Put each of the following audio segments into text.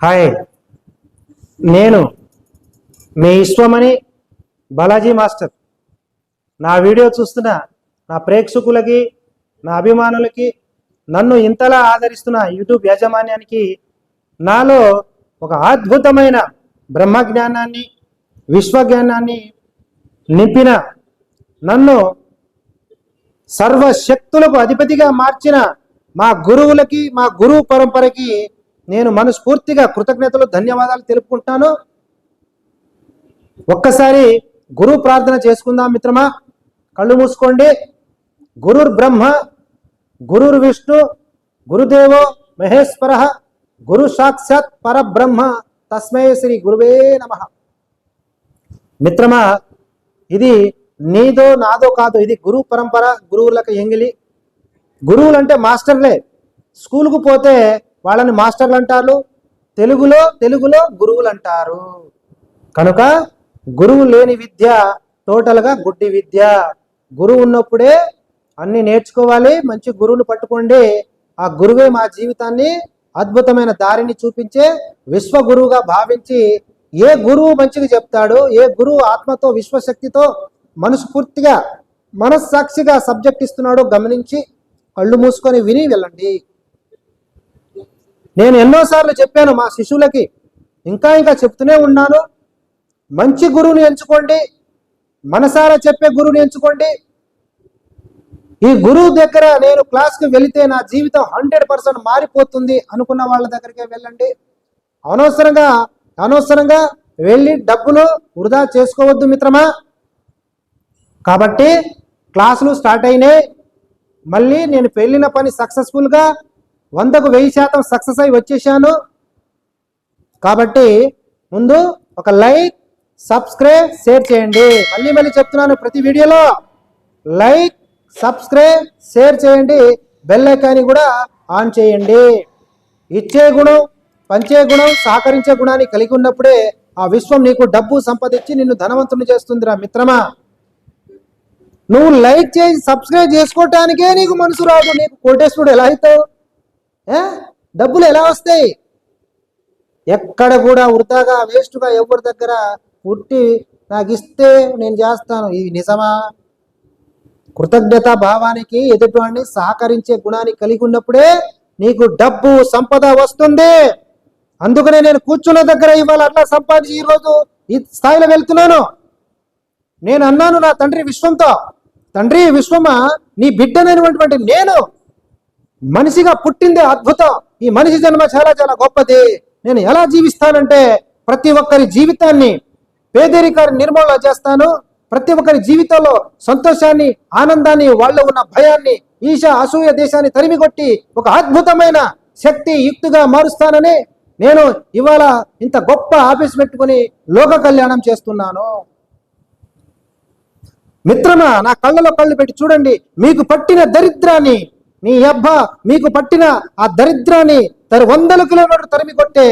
Hi. నేను మీ Vishwamani Balaji master. నా వీడియో చూస్తున్న నా ప్రేక్షకులకి నా అభిమానులకి నన్ను ఇంతలా ఆదరిస్తున్న యూట్యూబ్ యాజమాన్యానికి నాలో ఒక అద్భుతమైన బ్రహ్మజ్ఞానాన్ని విశ్వజ్ఞానాన్ని నింపిన నన్ను సర్వశక్తులకు అధిపతిగా మార్చిన మా గురువులకి మా గురువు పరంపరకి నేను మనస్ఫూర్తిగా కృతజ్ఞతలు ధన్యవాదాలు తెలుపుకుంటాను ఒక్కసారి గురు ప్రార్థన చేసుకుందాం మిత్రమా. కళ్ళు మూసుకోండి. గురుర్ బ్రహ్మ గురుర్ విష్ణు గురుదేవో మహేశ్వర గురు సాక్షాత్ పరబ్రహ్మ. తస్మై శ్రీ గురువే నమ. మిత్రమా ఇది నీదో నాదో కాదు ఇది గురు పరంపర గురువులకు ఎంగిలి. గురువులు అంటే మాస్టర్లే. స్కూల్కు పోతే వాళ్ళని మాస్టర్లు అంటారు తెలుగులో తెలుగులో గురువులు అంటారు. కనుక గురువు లేని విద్య టోటల్గా గుడ్డి విద్య. గురువు ఉన్నప్పుడే అన్ని నేర్చుకోవాలి మంచి గురువును పట్టుకోండి. ఆ గురువే మా జీవితాన్ని అద్భుతమైన దారిని చూపించే విశ్వ గురువుగా భావించి ఏ గురువు మంచిగా చెప్తాడో ఏ గురువు ఆత్మతో విశ్వశక్తితో మనస్ఫూర్తిగా మనస్సాక్షిగా సబ్జెక్ట్ ఇస్తున్నాడో గమనించి కళ్ళు మూసుకొని విని వెళ్ళండి. నేను ఎన్నోసార్లు చెప్పాను మా శిష్యులకి ఇంకా ఇంకా చెప్తూనే ఉన్నాను. మంచి గురువుని ఎంచుకోండి మనసారా చెప్పే గురువుని ఎంచుకోండి. ఈ గురువు దగ్గర నేను క్లాస్కి వెళితే నా జీవితం హండ్రెడ్ పర్సెంట్ మారిపోతుంది అనుకున్న వాళ్ళ దగ్గరికి వెళ్ళండి. అనవసరంగా అనవసరంగా వెళ్ళి డబ్బులు వృధా చేసుకోవద్దు మిత్రమా? కాబట్టి క్లాసులు స్టార్ట్ అయినాయి. మళ్ళీ నేను వెళ్ళిన పని సక్సెస్ఫుల్గా వందకు వెయ్యి శాతం సక్సెస్ అయి వచ్చేసాను. కాబట్టి ముందు ఒక లైక్ సబ్స్క్రైబ్ షేర్ చేయండి. మళ్ళీ మళ్ళీ చెప్తున్నాను ప్రతి వీడియోలో. లైక్ సబ్స్క్రైబ్ షేర్ చేయండి. బెల్ ఐకాన్ని కూడా ఆన్ చేయండి. ఇచ్చే గుణం పంచే గుణం సహకరించే గుణాన్ని కలిగి ఉన్నప్పుడే ఆ విశ్వం నీకు డబ్బు సంపాదించి నిన్ను ధనవంతుని చేస్తుందిరా మిత్రమా. నువ్వు లైక్ చేసి సబ్స్క్రైబ్ చేసుకోవటానికే నీకు మనసు రాదు. నీకు కోటేశ్వరుడు ఎలా అవుతావు డబ్బులు ఎలా వస్తాయి? ఎక్కడ కూడా వృధాగా వేస్ట్గా ఎవరి దగ్గర పుట్టి నాకు ఇస్తే నేను చేస్తాను. ఇది నిజమా? కృతజ్ఞత భావానికి ఎదుటివాడిని సహకరించే గుణాన్ని కలిగి ఉన్నప్పుడే నీకు డబ్బు సంపద వస్తుంది. అందుకనే నేను కూర్చున్న దగ్గర ఇవాళ అట్లా సంపాదించి ఈరోజు ఈ స్థాయిలో వెళ్తున్నాను. నేను అన్నాను నా తండ్రి విశ్వంతో తండ్రి విశ్వమా నీ బిడ్డనైనటువంటి నేను మనిషిగా పుట్టిందే అద్భుతం. ఈ మనిషి జన్మ చాలా చాలా గొప్పది. నేను ఎలా జీవిస్తానంటే ప్రతి ఒక్కరి జీవితాన్ని పేదరికాన్ని నిర్మూలన చేస్తాను. ప్రతి ఒక్కరి జీవితంలో సంతోషాన్ని ఆనందాన్ని వాళ్ళ ఉన్న భయాన్ని ఈశ అసూయ దేశాన్ని తరిమికొట్టి ఒక అద్భుతమైన శక్తి యుక్తిగా మారుస్తానని నేను ఇవాళ ఇంత గొప్ప ఆఫీస్ పెట్టుకుని లోక కళ్యాణం చేస్తున్నాను. మిత్రమా నా కళ్ళలో కళ్ళు పెట్టి చూడండి. మీకు పట్టిన దరిద్రాన్ని మీ అబ్బ మీకు పట్టిన ఆ దరిద్రాన్ని తరు వందల కిలోమీటర్ తరిమి కొట్టే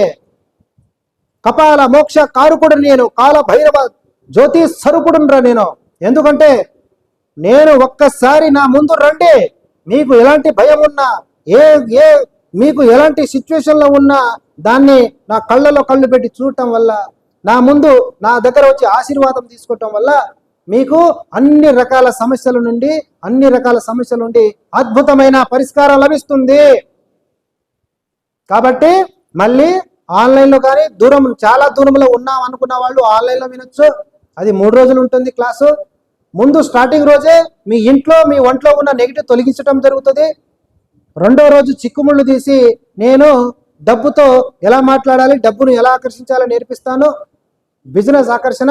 కపాల మోక్ష కారుకుడు నేను కాల భైరవ జ్యోతి స్వరూపుడురా నేను. ఎందుకంటే నేను ఒక్కసారి నా ముందు రండి మీకు ఎలాంటి భయం ఉన్నా ఏ ఏ మీకు ఎలాంటి సిచ్యువేషన్లో ఉన్నా దాన్ని నా కళ్ళలో కళ్ళు పెట్టి చూడటం వల్ల నా ముందు నా దగ్గర వచ్చి ఆశీర్వాదం తీసుకోవటం వల్ల మీకు అన్ని రకాల సమస్యల నుండి అన్ని రకాల సమస్యల నుండి అద్భుతమైన పరిష్కారం లభిస్తుంది. కాబట్టి మళ్ళీ ఆన్లైన్లో కానీ దూరం చాలా దూరంలో ఉన్నాం అనుకున్న వాళ్ళు ఆన్లైన్లో వినొచ్చు. అది మూడు రోజులు ఉంటుంది క్లాసు. ముందు స్టార్టింగ్ రోజే మీ ఇంట్లో మీ ఒంట్లో ఉన్న నెగిటివ్ తొలగించడం జరుగుతుంది. రెండో రోజు చిక్కుముళ్ళు తీసి నేను డబ్బుతో ఎలా మాట్లాడాలి డబ్బును ఎలా ఆకర్షించాలో నేర్పిస్తాను. బిజినెస్ ఆకర్షణ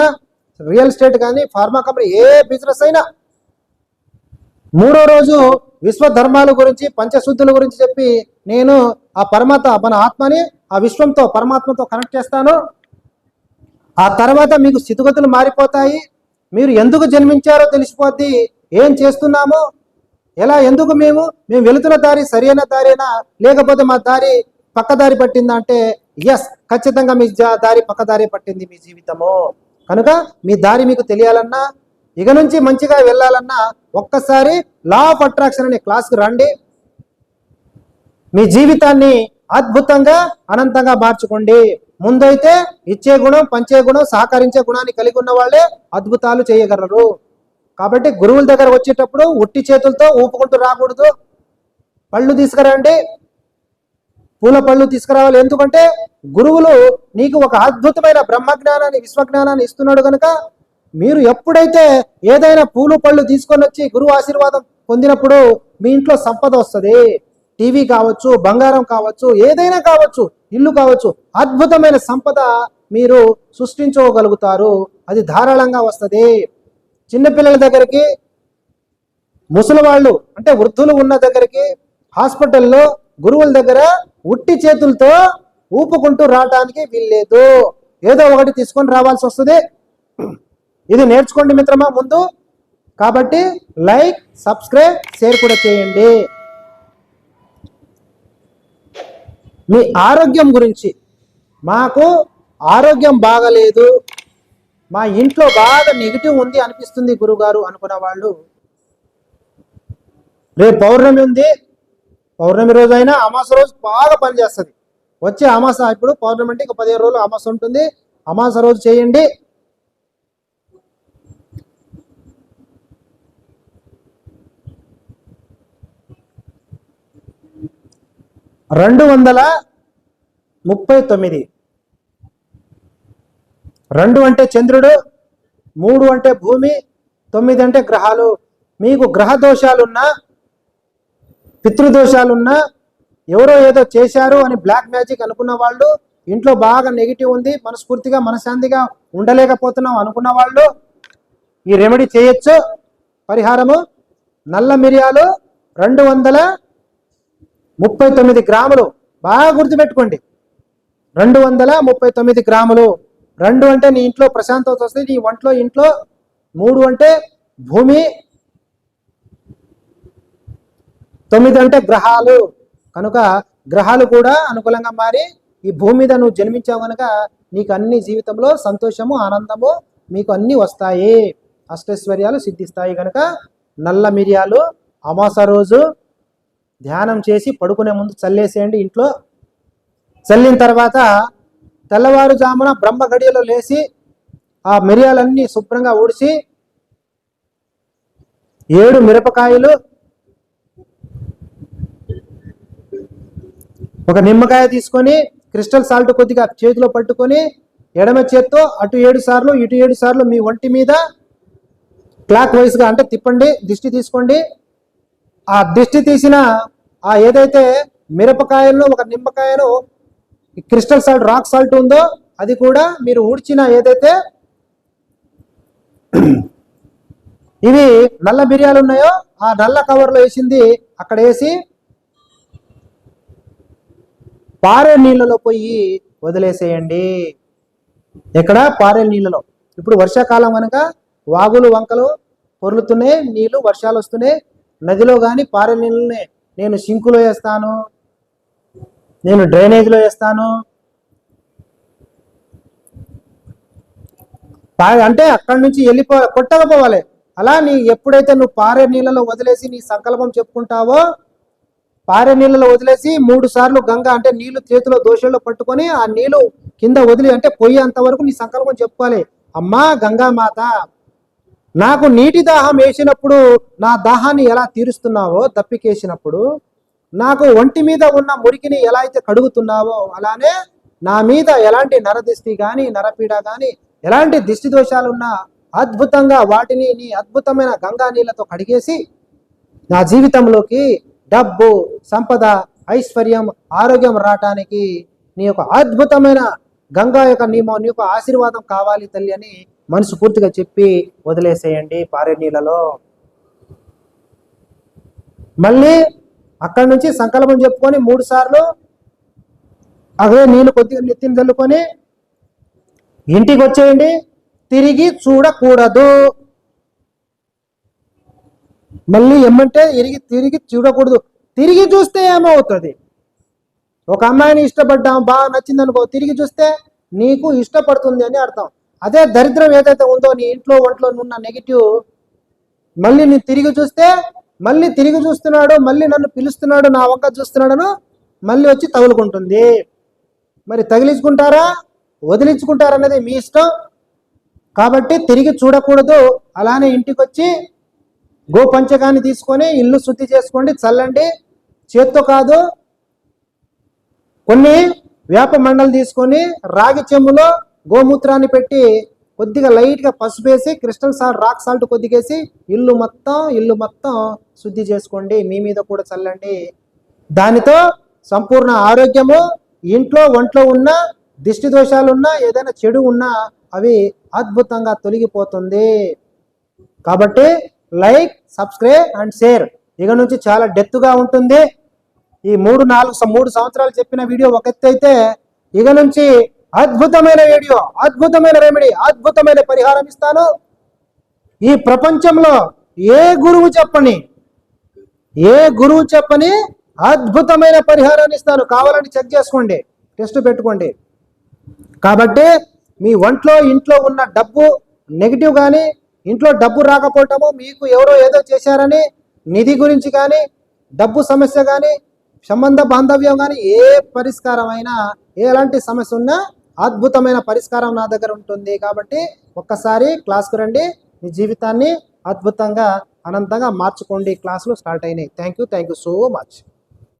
రియల్ ఎస్టేట్ కానీ ఫార్మా కంపెనీ ఏ బిజినెస్ అయినా. మూడో రోజు విశ్వ ధర్మాల గురించి పంచశుద్ధుల గురించి చెప్పి నేను ఆ పరమాత్మ మన ఆత్మని ఆ విశ్వంతో పరమాత్మతో కనెక్ట్ చేస్తాను. ఆ తర్వాత మీకు స్థితిగతులు మారిపోతాయి. మీరు ఎందుకు జన్మించారో తెలిసిపోద్ది. ఏం చేస్తున్నామో ఎలా ఎందుకు మేము మేము వెళుతున్న దారి సరైన దారేనా? లేకపోతే మా దారి పక్కదారి పట్టిందంటే ఎస్ ఖచ్చితంగా మీ జా- దారి పక్కదారి పట్టింది మీ జీవితము. కనుక మీ దారి మీకు తెలియాలన్నా ఇక నుంచి మంచిగా వెళ్ళాలన్నా ఒక్కసారి లా ఆఫ్ అట్రాక్షన్ అనే క్లాస్కి రండి. మీ జీవితాన్ని అద్భుతంగా అనంతంగా మార్చుకోండి. ముందైతే ఇచ్చే గుణం పంచే గుణం సహకరించే గుణాన్ని కలిగి ఉన్న వాళ్ళే అద్భుతాలు చేయగలరు. కాబట్టి గురువుల దగ్గర వచ్చేటప్పుడు ఉట్టి చేతులతో ఊపుకుంటూ రాకూడదు. పళ్ళు తీసుకురండి. పూల పళ్ళు తీసుకురావాలి. ఎందుకంటే గురువులు నీకు ఒక అద్భుతమైన బ్రహ్మజ్ఞానాన్ని విశ్వజ్ఞానాన్ని ఇస్తున్నాడు కనుక మీరు ఎప్పుడైతే ఏదైనా పూలు పళ్ళు తీసుకొని వచ్చి గురువు ఆశీర్వాదం పొందినప్పుడు మీ ఇంట్లో సంపద వస్తుంది. టీవీ కావచ్చు బంగారం కావచ్చు ఏదైనా కావచ్చు ఇల్లు కావచ్చు అద్భుతమైన సంపద మీరు సృష్టించుకోగలుగుతారు. అది ధారాళంగా వస్తుంది. చిన్నపిల్లల దగ్గరికి ముసలి వాళ్ళు అంటే వృద్ధులు ఉన్న దగ్గరికి హాస్పిటల్లో గురువుల దగ్గర ఉట్టి చేతులతో ఊపుకుంటూ రావడానికి వీల్లేదు. ఏదో ఒకటి తీసుకొని రావాల్సి వస్తుంది. ఇది నేర్చుకోండి మిత్రమా ముందు. కాబట్టి లైక్ సబ్స్క్రైబ్ షేర్ కూడా చేయండి. మీ ఆరోగ్యం గురించి. మాకు ఆరోగ్యం బాగలేదు. మా ఇంట్లో బాగా నెగిటివ్ ఉంది అనిపిస్తుంది గురుగారు అనుకున్న వాళ్ళు. రేపు పౌర్ణమి ఉంది. పౌర్ణమి రోజు అయినా అమాస రోజు బాగా పనిచేస్తుంది. వచ్చే అమాస ఇప్పుడు పౌర్ణమి అంటే ఇక పదిహేను రోజులు అమాస ఉంటుంది. అమాస రోజు చేయండి. రెండు వందల ముప్పై తొమ్మిది. రెండు అంటే చంద్రుడు మూడు అంటే భూమి తొమ్మిది అంటే గ్రహాలు. మీకు గ్రహ దోషాలున్నా పితృదోషాలున్నా ఎవరో ఏదో చేశారు అని బ్లాక్ మ్యాజిక్ అనుకున్న వాళ్ళు ఇంట్లో బాగా నెగిటివ్ ఉంది మనస్ఫూర్తిగా మనశాంతిగా ఉండలేకపోతున్నాం అనుకున్న వాళ్ళు ఈ రెమెడీ చేయొచ్చు. పరిహారము నల్ల మిరియాలు రెండు వందల ముప్పై తొమ్మిది గ్రాములు. బాగా గుర్తుపెట్టుకోండి. రెండు వందల ముప్పై తొమ్మిది గ్రాములు. రెండు అంటే నీ ఇంట్లో ప్రశాంతత వస్తుంది నీ ఒంట్లో ఇంట్లో మూడు అంటే భూమి తొమ్మిది అంటే గ్రహాలు. కనుక గ్రహాలు కూడా అనుకూలంగా మారి ఈ భూమి మీద నువ్వు జన్మించావు కనుక నీకు అన్ని జీవితంలో సంతోషము ఆనందము మీకు అన్ని వస్తాయి. అష్టైశ్వర్యాలు సిద్ధిస్తాయి కనుక నల్ల మిరియాలు అమాస రోజు ధ్యానం చేసి పడుకునే ముందు చల్లేసేయండి ఇంట్లో. చల్లిన తర్వాత తెల్లవారుజామున బ్రహ్మ గడియలో లేచి ఆ మిరియాలన్నీ శుభ్రంగా ఊడిసి ఏడు మిరపకాయలు ఒక నిమ్మకాయ తీసుకొని క్రిస్టల్ సాల్ట్ కొద్దిగా చేతిలో పట్టుకొని ఎడమ చేత్తో అటు ఏడు సార్లు ఇటు ఏడు సార్లు మీ ఒంటి మీద క్లాక్ వైజ్గా అంటే తిప్పండి దిష్టి తీసుకోండి. ఆ దిష్టి తీసిన ఆ ఏదైతే మిరపకాయలను ఒక నిమ్మకాయను క్రిస్టల్ సాల్ట్ రాక్ సాల్ట్ ఉందో అది కూడా మీరు ఊడ్చిన ఏదైతే ఇవి నల్ల మిరియాలు ఉన్నాయో ఆ నల్ల కవర్లో వేసింది అక్కడ వేసి పారే నీళ్ళలో పోయి వదిలేసేయండి. ఎక్కడ? పారే నీళ్ళలో. ఇప్పుడు వర్షాకాలం కనుక వాగులు వంకలు పొరులుతున్నాయి నీళ్ళు వర్షాలు వస్తున్నాయి నదిలో కానీ పారే నీళ్ళనే నేను సింకులో వేస్తాను నేను డ్రైనేజ్లో వేస్తాను. పా- అంటే అక్కడి నుంచి వెళ్ళిపో కొట్టకపోవాలి. అలా నీ ఎప్పుడైతే నువ్వు పారే నీళ్ళలో వదిలేసి నీ సంకల్పం చెప్పుకుంటావో పారే నీళ్ళలో వదిలేసి మూడు సార్లు గంగ అంటే నీళ్ళు చేతిలో దోషంలో పట్టుకొని ఆ నీళ్ళు కింద వదిలి అంటే పొయ్యి వరకు నీ సంకల్పం చెప్పుకోవాలి. అమ్మా గంగా మాత నాకు నీటి దాహం వేసినప్పుడు నా దాహాన్ని ఎలా తీరుస్తున్నావో దప్పికేసినప్పుడు నాకు ఒంటి మీద ఉన్న మురికిని ఎలా అయితే కడుగుతున్నావో అలానే నా మీద ఎలాంటి నరదిష్టి కానీ నరపీడ కానీ ఎలాంటి దిష్టి దోషాలున్నా అద్భుతంగా వాటిని నీ అద్భుతమైన గంగా నీళ్ళతో కడిగేసి నా జీవితంలోకి డబ్బు సంపద ఐశ్వర్యం ఆరోగ్యం రావటానికి నీ యొక్క అద్భుతమైన గంగా యొక్క నియమం నీ యొక్క ఆశీర్వాదం కావాలి తల్లి అని మనసు పూర్తిగా చెప్పి వదిలేసేయండి పారే నీళ్ళలో మళ్ళీ అక్కడి నుంచి సంకల్పం చెప్పుకొని మూడు సార్లు అదే నీళ్ళు కొద్దిగా నెత్తిని చల్లుకొని ఇంటికి వచ్చేయండి. తిరిగి చూడకూడదు. మళ్ళీ ఏమంటే తిరిగి తిరిగి చూడకూడదు. తిరిగి చూస్తే ఏమవుతుంది? ఒక అమ్మాయిని ఇష్టపడ్డాం బాగా నచ్చింది అనుకో తిరిగి చూస్తే నీకు ఇష్టపడుతుంది అని అర్థం. అదే దరిద్రం ఏదైతే ఉందో నీ ఇంట్లో ఒంట్లో ఉన్న నెగిటివ్ మళ్ళీ నీ తిరిగి చూస్తే మళ్ళీ తిరిగి చూస్తున్నాడు మళ్ళీ నన్ను పిలుస్తున్నాడు నా వంక చూస్తున్నాడను మళ్ళీ వచ్చి తగులుకుంటుంది. మరి తగిలించుకుంటారా? వదిలించుకుంటారా అనేది మీ ఇష్టం. కాబట్టి తిరిగి చూడకూడదు. అలానే ఇంటికి వచ్చి గోపంచకాన్ని తీసుకొని ఇల్లు శుద్ధి చేసుకోండి చల్లండి. చేత్తో కాదు కొన్ని వేప మండలు తీసుకొని రాగి చెంబులో గోమూత్రాన్ని పెట్టి కొద్దిగా లైట్గా పసుపు వేసి క్రిస్టల్ సాల్ట్ రాక్ సాల్ట్ కొద్దిగేసి ఇల్లు మొత్తం ఇల్లు మొత్తం శుద్ధి చేసుకోండి. మీ మీద కూడా చల్లండి. దానితో సంపూర్ణ ఆరోగ్యము ఇంట్లో ఒంట్లో ఉన్న దిష్టి దోషాలు ఉన్నా ఏదైనా చెడు ఉన్నా అవి అద్భుతంగా తొలగిపోతుంది. కాబట్టి లైక్ సబ్స్క్రైబ్ అండ్ షేర్. ఇక నుంచి చాలా డెత్గా ఉంటుంది. ఈ మూడు నాలుగు మూడు సంవత్సరాలు చెప్పిన వీడియో ఒక ఎత్తు అయితే ఇక నుంచి అద్భుతమైన వీడియో అద్భుతమైన రెమెడీ అద్భుతమైన పరిహారం ఇస్తాను. ఈ ప్రపంచంలో ఏ గురువు చెప్పని ఏ గురువు చెప్పని అద్భుతమైన పరిహారాన్ని ఇస్తాను. కావాలని చెక్ చేసుకోండి టెస్ట్ పెట్టుకోండి. కాబట్టి మీ ఒంట్లో ఇంట్లో ఉన్న డబ్బు నెగిటివ్ కానీ ఇంట్లో డబ్బు రాకపోవటము మీకు ఎవరో ఏదో చేశారని నిధి గురించి కానీ డబ్బు సమస్య కానీ సంబంధ బాంధవ్యం కానీ ఏ పరిష్కారం అయినా ఎలాంటి సమస్య ఉన్నా అద్భుతమైన పరిష్కారం నా దగ్గర ఉంటుంది కాబట్టి ఒక్కసారి క్లాస్కు రండి. మీ జీవితాన్ని అద్భుతంగా అనంతంగా మార్చుకోండి. క్లాసులు స్టార్ట్ అయినాయి. Thank you. Thank you so much.